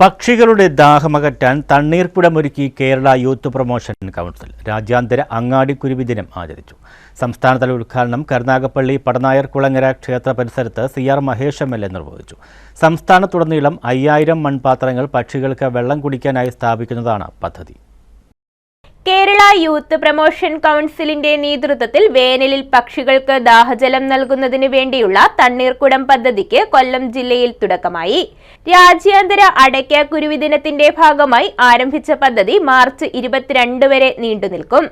പക്ഷികളുടെ ദാഹമകറ്റാൻ തണ്ണീർക്കുടമൊരുക്കി കേരള യൂത്ത് പ്രൊമോഷൻ കൗൺസിൽ രാജ്യാന്തര അങ്ങാടിക്കുരുവി ദിനം ആചരിച്ചു. സംസ്ഥാനതല ഉദ്ഘാടനം കരുനാഗപ്പള്ളി പടനായർ കുളങ്ങര ക്ഷേത്ര പരിസരത്ത് C R Mahesh M L A നിർവഹിച്ചു. സംസ്ഥാനത്തുടനീളം അയ്യായിരം മൺപാത്രങ്ങൾ പക്ഷികൾക്ക് വെള്ളം കുടിക്കാനായി സ്ഥാപിക്കുന്നതാണ് പദ്ധതി. കേരള യൂത്ത് പ്രൊമോഷൻ കൗൺസിലിന്റെ നേതൃത്വത്തിൽ വേനലിൽ പക്ഷികൾക്ക് ദാഹജലം നൽകുന്നതിന് വേണ്ടിയുള്ള തണ്ണീർക്കുടം പദ്ധതിക്ക് കൊല്ലം ജില്ലയിൽ തുടക്കമായി. രാജ്യാന്തര അടയ്ക്ക കുരുവി ദിനത്തിന്റെ ഭാഗമായി ആരംഭിച്ച പദ്ധതി മാർച്ച് ഇരുപത്തിരണ്ട് വരെ നീണ്ടുനിൽക്കും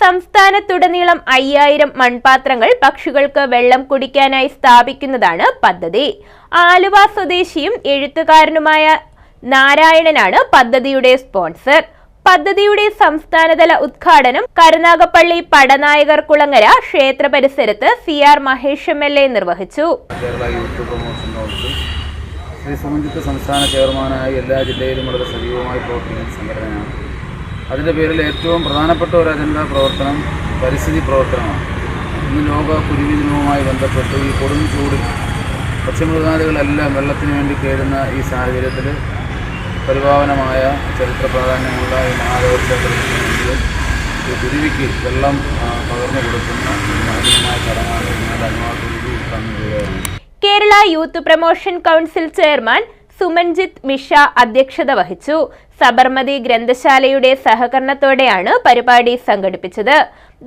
സംസ്ഥാനത്തുടനീളം അയ്യായിരം മൺപാത്രങ്ങൾ പക്ഷികൾക്ക് വെള്ളം കുടിക്കാനായി സ്ഥാപിക്കുന്നതാണ് പദ്ധതി. ആലുവ സ്വദേശിയും എഴുത്തുകാരനുമായ നാരായണനാണ് പദ്ധതിയുടെ സ്പോൺസർ. പദ്ധതിയുടെ സംസ്ഥാനതല ഉദ്ഘാടനം കരുനാഗപ്പള്ളി പടനായകർ കുളങ്ങര ക്ഷേത്ര പരിസരത്ത് C R Mahesh M L A നിർവഹിച്ചു. ശ്രീ സംസ്ഥാന ചെയർമാനായി എല്ലാ ജില്ലയിലും വളരെ സജീവമായി പ്രവർത്തിക്കുന്ന സംഘടനയാണ്. അതിന്റെ പേരിൽ ഏറ്റവും പ്രധാനപ്പെട്ട ഒരു അജണ്ട പ്രവർത്തനം പരിസ്ഥിതി പ്രവർത്തനമാണ്. ഇന്ന് ലോക കുരുവി ദിനവുമായി ബന്ധപ്പെട്ട് ഈ കൊടും ചൂടിൽ പക്ഷിമൃഗാദികളെല്ലാം വെള്ളത്തിന് വേണ്ടി കയറുന്ന ഈ സാഹചര്യത്തിൽ പരിപാവനമായ ചരിത്ര പ്രാധാന്യമുള്ള ഈ മഹാദേവ ക്ഷേത്രത്തിൽ കുരുവിക്ക് വെള്ളം പകർന്നു കൊടുക്കുന്ന മഹനീയമായ ചടങ്ങാണ് ഇന്നലെ അനുവാദ ഉദ്ഘാടനം ചെയ്യുകയാണ് Kerala youth promotion council chairman Sumanjith Misha അധ്യക്ഷത വഹിച്ചു. സബർമതി ഗ്രന്ഥശാലയുടെ സഹകരണത്തോടെയാണ് പരിപാടി സംഘടിപ്പിച്ചത്.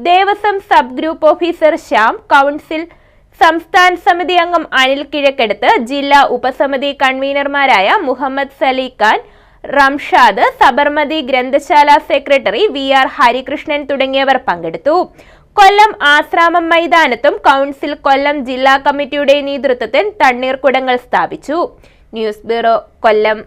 Devaswom sub group officer Shyam council സംസ്ഥാന സമിതി അംഗം അനിൽ കിഴക്കെടുത്ത് ജില്ലാ ഉപസമിതി കൺവീനർമാരായ മുഹമ്മദ് സലീഖാൻ റംഷാദ് സബർമതി ഗ്രന്ഥശാല സെക്രട്ടറി വി ആർ ഹരികൃഷ്ണൻ തുടങ്ങിയവർ പങ്കെടുത്തു. കൊല്ലം ആശ്രാമം മൈതാനത്തും കൗൺസിൽ കൊല്ലം ജില്ലാ കമ്മിറ്റിയുടെ നേതൃത്വത്തിൽ തണ്ണീർക്കുടങ്ങൾ സ്ഥാപിച്ചു. News bureau Kollam.